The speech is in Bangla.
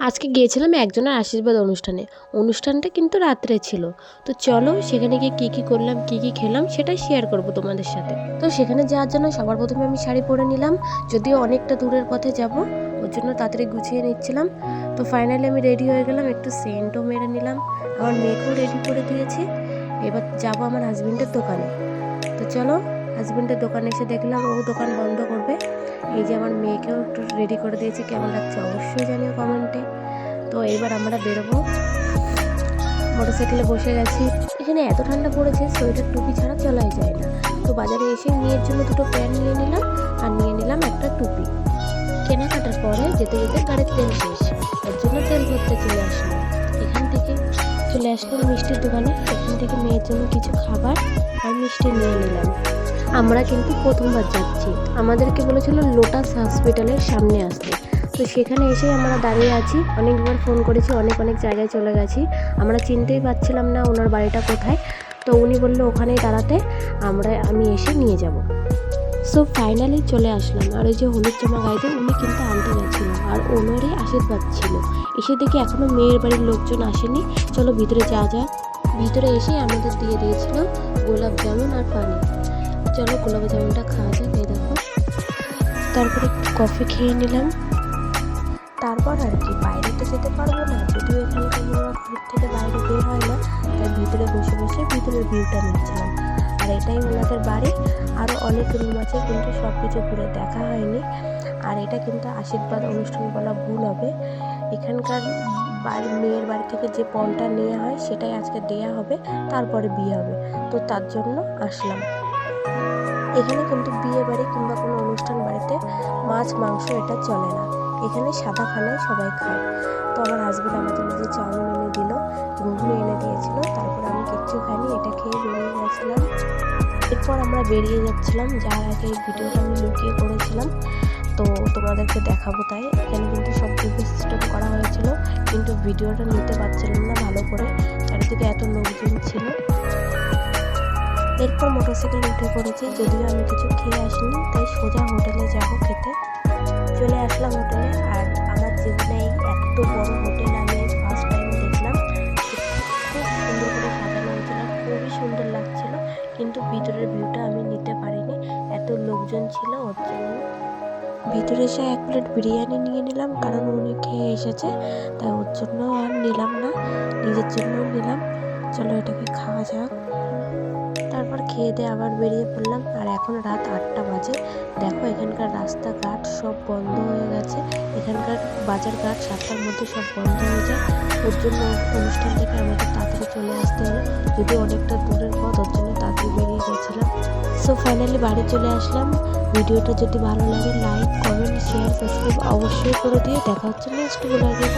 আজকে গিয়েছিলাম একজনের আশীর্বাদ অনুষ্ঠানে। অনুষ্ঠানটা কিন্তু রাত্রে ছিল। তো চলো, সেখানে গিয়ে কী কী করলাম, কী কী খেলাম, সেটাই শেয়ার করব তোমাদের সাথে। তো সেখানে যাওয়ার জন্য সবার প্রথমে আমি শাড়ি পরে নিলাম। যদিও অনেকটা দূরের পথে যাব, ওর জন্য তাড়াতাড়ি গুছিয়ে নিচ্ছিলাম। তো ফাইনালি আমি রেডি হয়ে গেলাম, একটু সেন্টও মেরে নিলাম। আমার মেয়েকেও রেডি করে দিয়েছি। এবার যাব আমার হাজবেন্ডের দোকানে। তো চলো হাজবেন্ডের দোকানে এসে দেখলাম ও দোকান বন্ধ করবে। এই যে আমার মেয়েকেও একটু রেডি করে দিয়েছি। কেমন লাগছে অবশ্যই জানিও কমেন্টে তো এবার আমরা বেরোবো। মোটরসাইকেলে বসে গেছি। এখানে এত ঠান্ডা পড়েছে, সোয়েটার টুপি ছাড়া চলাই যায় না। তো বাজারে এসে মেয়ের জন্য দুটো প্যান্ট নিয়ে নিলাম আর নিয়ে নিলাম একটা টুপি। কেনাকাটার পরে যেতে যেতে গাড়ির তেল শেষ। এর জন্য তেল ভরতে চলে আসলাম। এখান থেকে চলে আসলাম মিষ্টির দোকানে। এখান থেকে মেয়ের জন্য কিছু খাবার আর মিষ্টি নিয়ে নিলাম। আমরা কিন্তু প্রথমবার যাচ্ছি। আমাদেরকে বলেছিল লোটাস হসপিটালের সামনে আসতে। তো সেখানে এসে আমরা দাঁড়িয়ে আছি। অনেকবার ফোন করেছি, অনেক অনেক জায়গায় চলে গেছি। আমরা চিনতেই পারছিলাম না ওনার বাড়িটা কোথায়। তো উনি বলল, ওখানেই দাঁড়াতে আমরা, আমি এসে নিয়ে যাব। সো ফাইনালি চলে আসলাম। আর ওই যে হলুদ জামা গাইতে উনি কিন্তু আনতে গেছিল আর ওনারই আশীর্বাদ ছিল। এসে দেখি এখনও মেয়ের বাড়ির লোকজন আসেনি। চলো ভিতরে যা যাক। ভিতরে এসে আমাদের দিয়ে দিয়েছিল গোলাপ জামুন আর পানি। চলো গোলাপ জামুনটা খাওয়া যাক, এই দেখো। তারপরে কফি খেয়ে নিলাম। তারপর আর কি বাইরে তো যেতে পারব না, যদিও এখানকার ঘর থেকে বাইরে বের হয় না, তাই ভিতরে বসে বসে ভিতরের ভিউটা নিচ্ছিলাম। আর এটাই ওনাদের বাড়ি। আরও অনেক রুম আছে, কিন্তু সব কিছু ঘুরে দেখা হয়নি। আর এটা কিন্তু আশীর্বাদ অনুষ্ঠান বলা ভুল হবে। এখানকার বাড়ি, মেয়ের বাড়ি থেকে যে পণটা নেওয়া হয়, সেটাই আজকে দেয়া হবে, তারপরে বিয়ে হবে। তো তার জন্য আসলাম। এখানে কিন্তু বিয়ে বাড়ি কিংবা কোনো অনুষ্ঠান বাড়িতে মাছ, মাংস এটা চলে না। এখানে সাদা খানায় সবাই খায়। তো আমার হাজবেন্ড আমার জন্য যে চাউমিন এনে দিল, ঘুগনি এনে দিয়েছিল, তারপর আমি কিচ্ছু খাইনি, এটা খেয়ে বেরিয়ে গেছিলাম। এরপর আমরা বেরিয়ে যাচ্ছিলাম যার আগে ভিডিওটা আমি লুকিয়ে করেছিলাম। তো তোমাদেরকে দেখাবো তাই, এখানে কিন্তু সব বুফে সিস্টেম করা হয়েছিল, কিন্তু ভিডিওটা নিতে পারছিলাম না ভালো করে। চারিদিকে এত লোকজন ছিল। এরপর মোটরসাইকেল উঠে পড়েছি, যদিও আমি কিছু খেয়ে আসিনি, তাই সোজা হোটেলে যাব খেতে। চলে আসলাম হোটেলে, আর আমার জীবনে এত বড় হোটেল আমি ফার্স্ট টাইম দেখলাম। খুব সুন্দর করে সাজানো হয়েছিল, খুবই সুন্দর লাগছিল, কিন্তু ভিতরের ভিউটা আমি নিতে পারিনি। এত লোকজন ছিল, ওর জন্য। ভিতরে এসে এক প্লেট বিরিয়ানি নিয়ে নিলাম, কারণ উনি খেয়ে এসেছে, তাই ওর জন্য আর নিলাম না, নিজের জন্যও নিলাম। চলো এটাকে খাওয়া যাক। খেয়ে দিয়ে আবার বেরিয়ে পড়লাম। আর এখন রাত আটটা বাজে। দেখো এখানকার রাস্তাঘাট সব বন্ধ হয়ে গেছে। এখানকার বাজার ঘাট সাতটার মধ্যে সব বন্ধ হয়ে যায়। ওর জন্য অনুষ্ঠান থেকে আমাকে তাড়াতাড়ি চলে আসতে হলো যদি অনেকটা দূরের পথ, ওর জন্য তাড়াতাড়ি বেরিয়ে গেছিলাম। সো ফাইনালি বাড়ি চলে আসলাম। ভিডিওটা যদি ভালো লাগে লাইক কমেন্ট শেয়ার সাবস্ক্রাইব অবশ্যই করে দিয়ে দেখা হচ্ছে নেক্সট ব্লগে